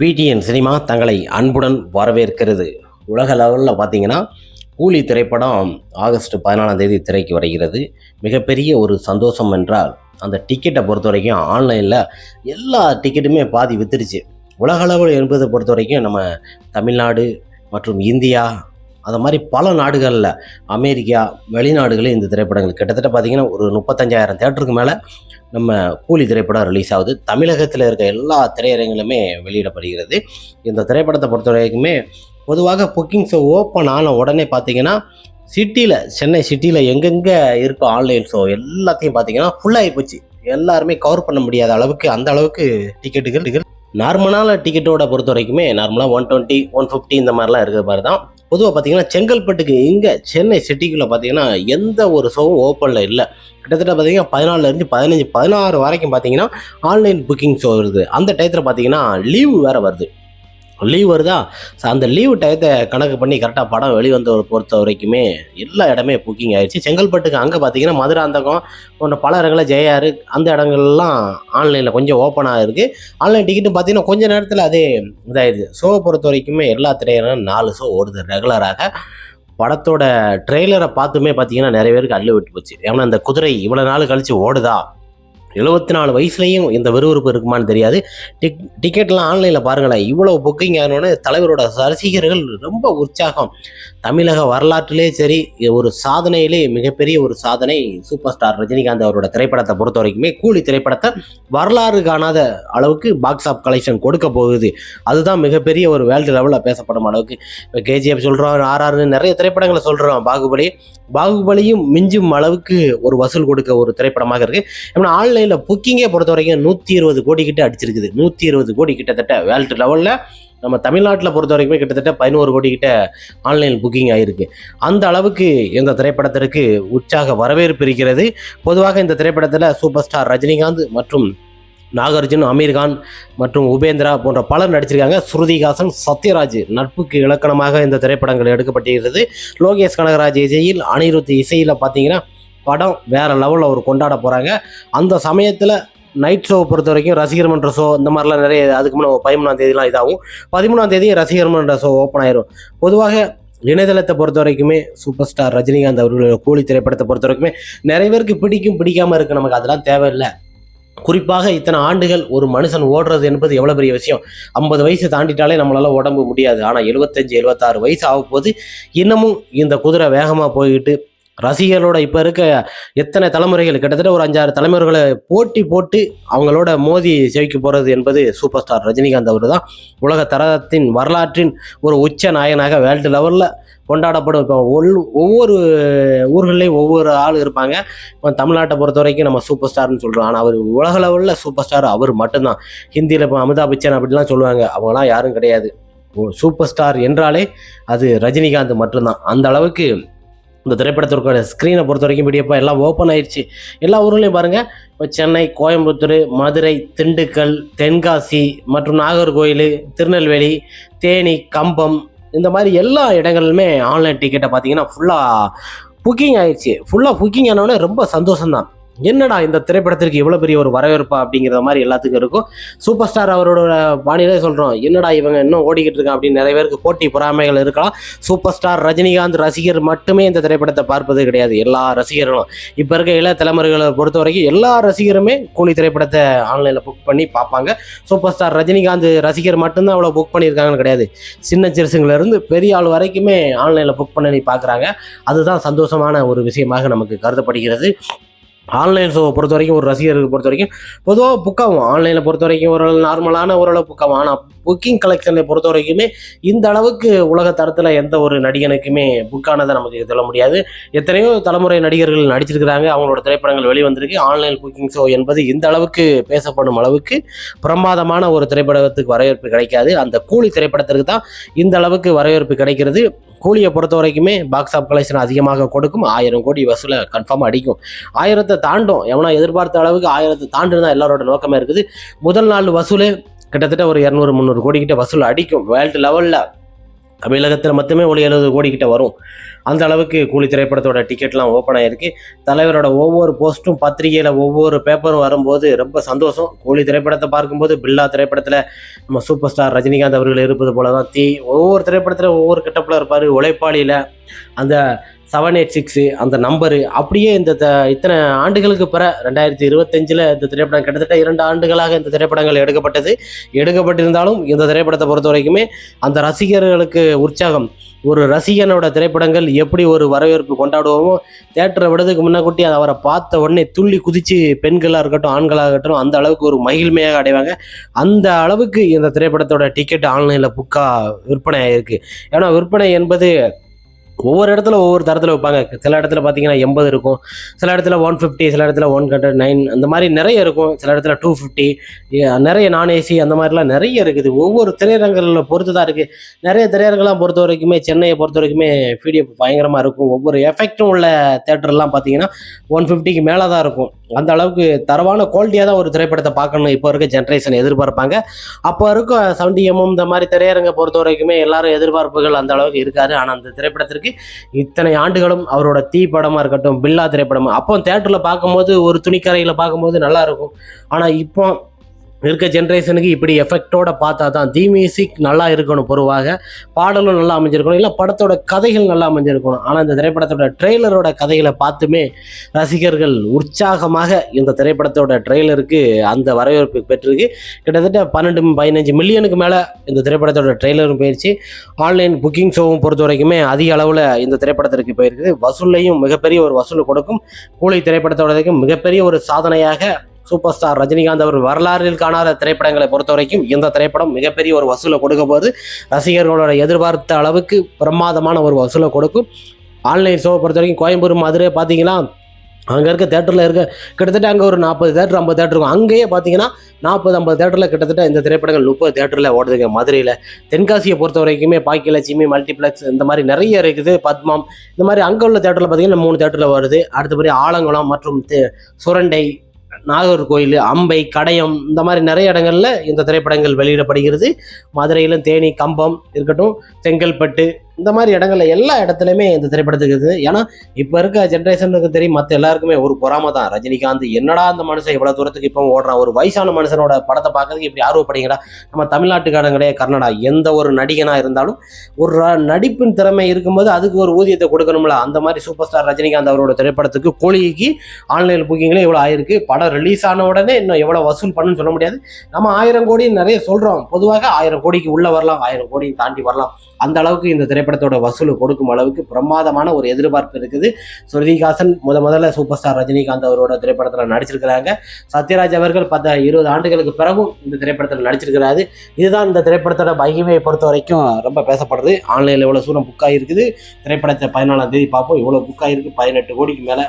PTN cinema தங்களை அன்புடன் வரவேற்கிறது. உலக லெவலில் பார்த்தீங்கன்னா கூலி திரைப்படம் ஆகஸ்ட் பதினாலாம் தேதி திரைக்கு வருகிறது. மிகப்பெரிய ஒரு சந்தோஷம் என்றால் அந்த டிக்கெட்டை பொறுத்த வரைக்கும் ஆன்லைனில் எல்லா டிக்கெட்டுமே பாதி வித்துருச்சு உலக அளவில் என்பதை பொறுத்த வரைக்கும் நம்ம தமிழ்நாடு மற்றும் இந்தியா அது மாதிரி பல நாடுகளில் அமெரிக்கா வெளிநாடுகளில் இந்த திரைப்படங்கள் கிட்டத்தட்ட பார்த்தீங்கன்னா ஒரு முப்பத்தஞ்சாயிரம் தேட்டருக்கு மேலே நம்ம கூலி திரைப்படம் ரிலீஸ் ஆகுது. தமிழகத்தில் இருக்க எல்லா திரையரங்குகளுமே வெளியிடப்படுகிறது. இந்த திரைப்படத்தை பொறுத்த வரைக்குமே பொதுவாக புக்கிங்ஸை ஓப்பன் ஆன உடனே பார்த்தீங்கன்னா சிட்டியில் சென்னை சிட்டியில் எங்கெங்கே இருக்கோ ஆன்லைன் ஷோ எல்லாத்தையும் பார்த்தீங்கன்னா ஃபுல்லாகி போச்சு. எல்லாருமே கவர் பண்ண முடியாத அளவுக்கு அந்த அளவுக்கு டிக்கெட்டுகள் நார்மலான டிக்கெட்டோட பொறுத்த வரைக்குமே நார்மலாக ஒன் டுவெண்ட்டி ஒன் ஃபிஃப்டி இந்த மாதிரிலாம் இருக்கிற மாதிரி தான். பொதுவாக பார்த்தீங்கன்னா செங்கல்பட்டுக்கு இங்கே சென்னை சிட்டிக்குள்ளே பார்த்தீங்கன்னா எந்த ஒரு ஷோவும் ஓப்பனில் இல்லை. கிட்டத்தட்ட பார்த்தீங்கன்னா பதினாலுலேருந்து பதினஞ்சு பதினாறு வரைக்கும் பார்த்தீங்கன்னா ஆன்லைன் புக்கிங் ஷோ வருது. அந்த டயத்தில் பார்த்தீங்கன்னா லீவு வேறு வருது. லீவ் வருதா? ஸோ அந்த லீவு டயத்தை கணக்கு பண்ணி கரெக்டாக படம் வெளிவந்த பொறுத்த வரைக்குமே எல்லா இடமே புக்கிங் ஆயிடுச்சு செங்கல்பட்டுக்கு அங்கே பார்த்தீங்கன்னா மதுராந்தகம் போன்ற பல இடங்களில் ஜெயாரு அந்த இடங்கள்லாம் ஆன்லைனில் கொஞ்சம் ஓப்பனாக இருக்குது ஆன்லைன் டிக்கெட்டும் பார்த்தீங்கன்னா கொஞ்ச நேரத்தில் அதே இதாகிடுது ஷோவை பொறுத்த வரைக்குமே எல்லா திரையரங்கும் நாலு ஷோ ஓடுது ரெகுலராக படத்தோட ட்ரெய்லரை பார்த்துமே பார்த்தீங்கன்னா நிறைய பேருக்கு அள்ளி விட்டு போச்சு. ஏன்னா அந்த குதிரை இவ்வளோ நாள் கழித்து ஓடுதா? எழுபத்தி நாலு வயசுலேயும் இந்த விறுவிறுப்பு இருக்குமான்னு தெரியாது. டிக் டிக்கெட்லாம் ஆன்லைனில் பாருங்களேன் இவ்வளோ புக்கிங் ஆனோன்னு தலைவரோட ரசிகர்கள் ரொம்ப உற்சாகம். தமிழக வரலாற்றிலே சரி ஒரு சாதனையிலே மிகப்பெரிய ஒரு சாதனை சூப்பர் ஸ்டார் ரஜினிகாந்த் அவரோட திரைப்படத்தை பொறுத்த வரைக்குமே கூலி திரைப்படத்தை வரலாறு காணாத அளவுக்கு பாக்ஸ் ஆஃப் கலெக்ஷன் கொடுக்க போகுது. அதுதான் மிகப்பெரிய ஒரு வேர்ல்டு லெவலில் பேசப்படும் அளவுக்கு. இப்போ கேஜிஎஃப் சொல்கிறோம் ஆர்ஆர்னு நிறைய திரைப்படங்களை சொல்கிறோம் பாகுபலி. பாகுபலியும் மிஞ்சும் அளவுக்கு ஒரு வசூல் கொடுக்க ஒரு திரைப்படமாக இருக்குது ஏன்னா ஆன்லைனில் புக்கிங்கே பொறுத்த வரைக்கும் நூற்றி இருபது கோடி கிட்ட அடிச்சிருக்குது. நூற்றி இருபது கோடி கிட்டத்தட்ட வேல்ட் லெவலில் நம்ம தமிழ்நாட்டில் பொறுத்த வரைக்குமே கிட்டத்தட்ட பதினோரு கோடி கிட்ட ஆன்லைன் புக்கிங் ஆகிருக்கு அந்த அளவுக்கு இந்த திரைப்படத்திற்கு உற்சாக வரவேற்பு இருக்கிறது. பொதுவாக இந்த திரைப்படத்தில் சூப்பர் ஸ்டார் ரஜினிகாந்த் மற்றும் நாகார்ஜுன் அமீர்கான் மற்றும் உபேந்திரா போன்ற பலர் நடிச்சிருக்காங்க. ஸ்ருதிகாசன் சத்யராஜ் நட்புக்கு இலக்கணமாக இந்த திரைப்படங்கள் எடுக்கப்பட்டிருக்கிறது. லோகேஷ் கனகராஜ் இசையில் அனிருத் இசையில் பார்த்தீங்கன்னா படம் வேறு லெவலில் அவர் கொண்டாட போகிறாங்க அந்த சமயத்தில் நைட் ஷோவை பொறுத்த வரைக்கும் ரசிகர் மன்ற ஷோ இந்த மாதிரிலாம் நிறைய அதுக்கு முன்னே பதிமூணாம் தேதிலாம் இதாகும். பதிமூணாம் தேதி ரசிகர் மன்ற ஷோ ஓப்பன் ஆயிரும். பொதுவாக இணையதளத்தை பொறுத்த வரைக்குமே சூப்பர் ஸ்டார் ரஜினிகாந்த் அவர்களோட கூலி திரைப்படத்தை பொறுத்த வரைக்குமே நிறைய பேருக்கு பிடிக்கும் பிடிக்காமல் இருக்குது நமக்கு அதெல்லாம் தேவையில்லை. குறிப்பாக இத்தனை ஆண்டுகள் ஒரு மனுஷன் ஓடுறது என்பது எவ்வளோ பெரிய விஷயம்? ஐம்பது வயசு தாண்டிட்டாலே நம்மளால் உடம்பு முடியாது. ஆனால் எழுபத்தஞ்சு எழுபத்தாறு வயசு ஆகும்போது இன்னமும் இந்த குதிரை வேகமாக போய்கிட்டு ரசிகர்களோட இப்போ இருக்க எத்தனை தலைமுறைகள்? கிட்டத்தட்ட ஒரு அஞ்சாறு தலைமுறைகளை போட்டி போட்டு அவங்களோட மோதி ஜெயிக்க போகிறது என்பது சூப்பர் ஸ்டார் ரஜினிகாந்த் அவர் தான் உலக தரத்தின் வரலாற்றின் ஒரு உச்ச நாயகனாக வேர்ல்டு லெவலில் கொண்டாடப்படும். இப்போ ஒவ்வொரு ஊர்கள்லேயும் ஒவ்வொரு ஆள் இருப்பாங்க. இப்போ தமிழ்நாட்டை பொறுத்த வரைக்கும் நம்ம சூப்பர் ஸ்டார்னு சொல்கிறோம் ஆனால் அவர் உலக லெவலில் சூப்பர் ஸ்டார் அவர் மட்டும்தான். ஹிந்தியில் இப்போ அமிதாப் பச்சன் அப்படிலாம் சொல்லுவாங்க. அவங்களாம் யாரும் கிடையாது. சூப்பர் ஸ்டார் என்றாலே அது ரஜினிகாந்த் மட்டும்தான். அந்த அளவுக்கு இந்த திரைப்படத்திற்கு ஸ்க்ரீனை பொறுத்த வரைக்கும் பிடிப்பா எல்லாம் ஓப்பன் ஆயிடுச்சு எல்லா ஊர்லேயும் பாருங்கள் இப்போ சென்னை கோயம்புத்தூர் மதுரை திண்டுக்கல் தென்காசி மற்றும் நாகர்கோயில் திருநெல்வேலி தேனி கம்பம் இந்த மாதிரி எல்லா இடங்களிலுமே ஆன்லைன் டிக்கெட்டை பார்த்தீங்கன்னா ஃபுல்லாக புக்கிங் ஆயிடுச்சு ஃபுல்லாக புக்கிங் ஆனவுடனே ரொம்ப சந்தோஷம்தான். என்னடா இந்த திரைப்படத்திற்கு இவ்வளோ பெரிய ஒரு வரவேற்பா அப்படிங்கிற மாதிரி எல்லாத்துக்கும் இருக்கும். சூப்பர் ஸ்டார் அவரோட பாணியிலே சொல்கிறோம் என்னடா இவங்க இன்னும் ஓடிக்கிட்டு இருக்கான் அப்படின்னு நிறைய பேருக்கு போட்டி பொறாமைகள் இருக்கலாம். சூப்பர் ஸ்டார் ரஜினிகாந்த் ரசிகர் மட்டுமே இந்த திரைப்படத்தை பார்ப்பது கிடையாது. எல்லா ரசிகர்களும். இப்போ இருக்க இள தலைமுறைகளை பொறுத்த வரைக்கும் எல்லா ரசிகருமே கூலி திரைப்படத்தை ஆன்லைனில் புக் பண்ணி பார்ப்பாங்க. சூப்பர் ஸ்டார் ரஜினிகாந்த் ரசிகர் மட்டும்தான் அவ்வளோ புக் பண்ணியிருக்காங்கன்னு கிடையாது. சின்ன சிறுசுங்களிலிருந்து பெரிய ஆள் வரைக்குமே ஆன்லைனில் புக் பண்ணி பார்க்குறாங்க. அதுதான் சந்தோஷமான ஒரு விஷயமாக நமக்கு கருதப்படுகிறது. ஆன்லைன் ஷோவை பொறுத்த வரைக்கும் ஒரு ரசிகருக்கு பொறுத்த வரைக்கும் பொதுவாக புக்காகும் ஆன்லைனில் பொறுத்த வரைக்கும் ஓரளவு நார்மலான ஓரளவு புக்காகும் ஆனால் புக்கிங் கலெக்ஷனை பொறுத்த வரைக்குமே இந்த அளவுக்கு உலக தரத்தில் எந்த ஒரு நடிகனுக்குமே புக்கானதை நமக்கு சொல்ல முடியாது. எத்தனையோ தலைமுறை நடிகர்கள் நடிச்சிருக்கிறாங்க. அவங்களோட திரைப்படங்கள் வெளிவந்திருக்கு. ஆன்லைன் புக்கிங் ஷோ என்பது இந்த அளவுக்கு பேசப்படும் அளவுக்கு பிரமாதமான ஒரு திரைப்படத்துக்கு வரவேற்பு கிடைக்காது. அந்த கூலி திரைப்படத்திற்கு தான் இந்த அளவுக்கு வரவேற்பு கிடைக்கிறது. கூலியை பொறுத்த வரைக்குமே பாக்ஸ் ஆஃப் கலெக்ஷன் அதிகமாக கொடுக்கும். ஆயிரம் கோடி வசூலை கன்ஃபார்ம் அடிக்கும். ஆயிரத்தை தாண்டும். எவனா எதிர்பார்த்த அளவுக்கு ஆயிரத்தை தாண்டு தான் எல்லாரோட நோக்கமாக இருக்குது. முதல் நாள் வசூலே கிட்டத்தட்ட ஒரு இரநூறு முந்நூறு கோடி கிட்ட வசூல் அடிக்கும். வேர்ல்டு லெவலில் தமிழகத்தில் மட்டுமே ஒரு எழுபது கோடிக்கிட்ட வரும். அந்த அளவுக்கு கூலி திரைப்படத்தோட டிக்கெட்லாம் ஓப்பன் ஆகிருக்கு தலைவரோட ஒவ்வொரு போஸ்ட்டும் பத்திரிகையில் ஒவ்வொரு பேப்பரும் வரும்போது ரொம்ப சந்தோஷம். கூலி திரைப்படத்தை பார்க்கும்போது பில்லா திரைப்படத்தில் நம்ம சூப்பர் ஸ்டார் ரஜினிகாந்த் அவர்கள் இருப்பது போல தான் தீ ஒவ்வொரு திரைப்படத்தில் ஒவ்வொரு கட்டப்பில் இருப்பார். உழைப்பாளியில் அந்த செவன் எயிட் சிக்ஸு அந்த நம்பரு அப்படியே இந்த த இத்தனை ஆண்டுகளுக்கு பிற ரெண்டாயிரத்தி இருபத்தஞ்சில் இந்த திரைப்படம் கிட்டத்தட்ட இரண்டு ஆண்டுகளாக இந்த திரைப்படங்கள் எடுக்கப்பட்டது. எடுக்கப்பட்டிருந்தாலும் இந்த திரைப்படத்தை பொறுத்த வரைக்குமே அந்த ரசிகர்களுக்கு உற்சாகம் ஒரு ரசிகனோட திரைப்படங்கள் எப்படி ஒரு வரவேற்பு கொண்டாடுவோமோ தேட்டரை விடுறதுக்கு முன்னக்கூட்டி அதை அவரை பார்த்த உடனே துள்ளி குதித்து பெண்களாக இருக்கட்டும் ஆண்களாக இருக்கட்டும் அந்த அளவுக்கு ஒரு மகிழ்மையாக அடைவாங்க. அந்த அளவுக்கு இந்த திரைப்படத்தோட டிக்கெட் ஆன்லைனில் புக்காக விற்பனை ஆகிருக்கு ஏன்னா விற்பனை என்பது ஒவ்வொரு இடத்துல ஒவ்வொரு தரத்தில் வைப்பாங்க. சில இடத்துல பார்த்தீங்கன்னா எண்பது இருக்கும். சில இடத்துல ஒன் ஃபிஃப்டி சில இடத்துல ஒன் ஹண்ட்ரட் நைன் அந்த மாதிரி நிறைய இருக்கும். சில இடத்துல டூ ஃபிஃப்டி நிறைய நான் ஏசி அந்த மாதிரிலாம் நிறைய இருக்குது. ஒவ்வொரு திரையரங்களில் பொறுத்து தான் இருக்குது நிறைய திரையரங்கெல்லாம் பொறுத்த வரைக்குமே சென்னையை பொறுத்த வரைக்குமே பிடிஎஃப் பயங்கரமாக இருக்கும். ஒவ்வொரு எஃபெக்டும் உள்ள தேட்டர்லாம் பார்த்தீங்கன்னா ஒன் ஃபிஃப்டிக்கு மேலே தான் இருக்கும். அந்த அளவுக்கு தரவான குவாலிட்டியாக தான் ஒரு திரைப்படத்தை பார்க்கணும் இப்போ இருக்க ஜென்ரேஷன் எதிர்பார்ப்பாங்க. அப்போ இருக்க செவன்டி எம்எம் இந்த மாதிரி திரையரங்கை பொறுத்த வரைக்குமே எல்லாரும் எதிர்பார்ப்புகள் அந்த அளவுக்கு இருக்காது. ஆனால் அந்த திரைப்படத்திற்கு இத்தனை ஆண்டுகளும் அவரோட தீ படமாக இருக்கட்டும் பில்லா திரைப்படம் அப்போ தேட்டரில் பார்க்கும்போது ஒரு துணிக்கரையில் பார்க்கும்போது நல்லா இருக்கும். ஆனால் இப்போ இருக்க ஜென்ரேஷனுக்கு இப்படி எஃபெக்டோட பார்த்தா தான் தி மியூசிக் நல்லா இருக்கணும் பொதுவாக பாடலும் நல்லா அமைஞ்சிருக்கணும் இல்லை படத்தோட கதைகள் நல்லா அமைஞ்சிருக்கணும். ஆனால் இந்த திரைப்படத்தோட ட்ரெய்லரோட கதைகளை பார்த்துமே ரசிகர்கள் உற்சாகமாக இந்த திரைப்படத்தோட ட்ரெய்லருக்கு அந்த வரவேற்பு பெற்றிருக்கு. கிட்டத்தட்ட பன்னெண்டு பதினஞ்சு மில்லியனுக்கு மேலே இந்த திரைப்படத்தோட ட்ரெய்லரும் போயிடுச்சு ஆன்லைன் புக்கிங் ஷோவும் பொறுத்த வரைக்குமே அதிக அளவில் இந்த திரைப்படத்திற்கு போயிருக்குது. வசூல்லையும் மிகப்பெரிய ஒரு வசூல் கொடுக்கும். கூலி திரைப்படத்தோடதுக்கும் மிகப்பெரிய ஒரு சாதனையாக சூப்பர் ஸ்டார் ரஜினிகாந்த் அவர் வரலாறில் காணாத திரைப்படங்களை பொறுத்த வரைக்கும் இந்த திரைப்படம் மிகப்பெரிய ஒரு வசூலை கொடுக்க போது ரசிகர்களோட எதிர்பார்த்த அளவுக்கு பிரமாதமான ஒரு வசூலை கொடுக்கும். ஆன்லைன் ஷோவை பொறுத்த வரைக்கும் கோயம்புத்தூர் மதுரை பார்த்தீங்கன்னா அங்கே இருக்க தேட்டரில் இருக்க கிட்டத்தட்ட அங்கே ஒரு நாற்பது தேட்டர் ஐம்பது தேட்டர் இருக்கும். அங்கேயே பார்த்தீங்கன்னா நாற்பது ஐம்பது தேட்டரில் கிட்டத்தட்ட இந்த திரைப்படங்கள் முப்பது தேட்டரில் ஓடுதுங்க. மதுரையில் தென்காசியை பொறுத்த வரைக்குமே பாக்கியலட்சுமி மல்டிப்ளெக்ஸ் இந்த மாதிரி நிறைய இருக்குது. பத்மம் இந்த மாதிரி அங்கே உள்ள தேட்டரில் பார்த்தீங்கன்னா மூணு தேட்டரில் வருது. அடுத்தபடி ஆலங்குளம் மற்றும் தே- சுரண்டை நாகர்கோயில் அம்பை கடையம் இந்த மாதிரி நிறைய இடங்களில் இந்த திரைப்படங்கள் வெளியிடப்படுகிறது. மதுரையிலும் தேனி கம்பம் இருக்கட்டும் செங்கல்பட்டு இந்த மாதிரி இடங்கள்ல எல்லா இடத்துலையுமே இந்த திரைப்படத்துக்கு இருக்குது. ஏன்னா இப்போ இருக்க ஜென்ரேஷனுக்கு தெரியும் மற்ற எல்லாருக்குமே ஒரு பொறாம தான். ரஜினிகாந்த் என்னடா அந்த மனுஷன் இவ்வளோ தூரத்துக்கு இப்போ ஓடுறான்? ஒரு வயசான மனுஷனோட படத்தை பார்க்கறதுக்கு இப்படி ஆர்வப்படுங்கடா நம்ம தமிழ்நாட்டுக்காரன் கிடையாது கர்நாடகா எந்த ஒரு நடிகனாக இருந்தாலும் ஒரு நடிப்பின் திறமை இருக்கும்போது அதுக்கு ஒரு ஊதியத்தை கொடுக்கணும்ல. அந்த மாதிரி சூப்பர் ஸ்டார் ரஜினிகாந்த் அவரோட திரைப்படத்துக்கு கோழிக்கு ஆன்லைன் புக்கிங்லேயே இவ்வளோ ஆயிருக்கு. படம் ரிலீஸ் ஆன உடனே இன்னும் எவ்வளோ வசூல் பண்ணுன்னு சொல்ல முடியாது. நம்ம ஆயிரம் கோடி நிறைய சொல்கிறோம் பொதுவாக ஆயிரம் கோடிக்கு உள்ளே வரலாம் ஆயிரம் கோடி தாண்டி வரலாம். அந்த அளவுக்கு இந்த திரைப்படத்தோட வசூல் கொடுக்கும் அளவுக்கு பிரமாதமான ஒரு எதிர்பார்ப்பு இருக்குது. ஸ்ருதிஹாசன் முத முதல்ல சூப்பர் ஸ்டார் ரஜினிகாந்த் அவரோட திரைப்படத்தில் நடிச்சிருக்கிறாங்க. சத்யராஜ் அவர்கள் பத்த இருபது ஆண்டுகளுக்கு பிறகும் இந்த திரைப்படத்தில் நடிச்சிருக்கிறாரு. இதுதான் இந்த திரைப்படத்தோட மகிமையை பொறுத்த வரைக்கும் ரொம்ப பேசப்படுது. ஆன்லைனில் எவ்வளோ சூரம் புக் ஆகிருக்குது திரைப்படத்தை பதினாலாம் தேதி பார்ப்போம். இவ்வளோ புக் ஆகிருக்கு பதினெட்டு கோடிக்கு மேலே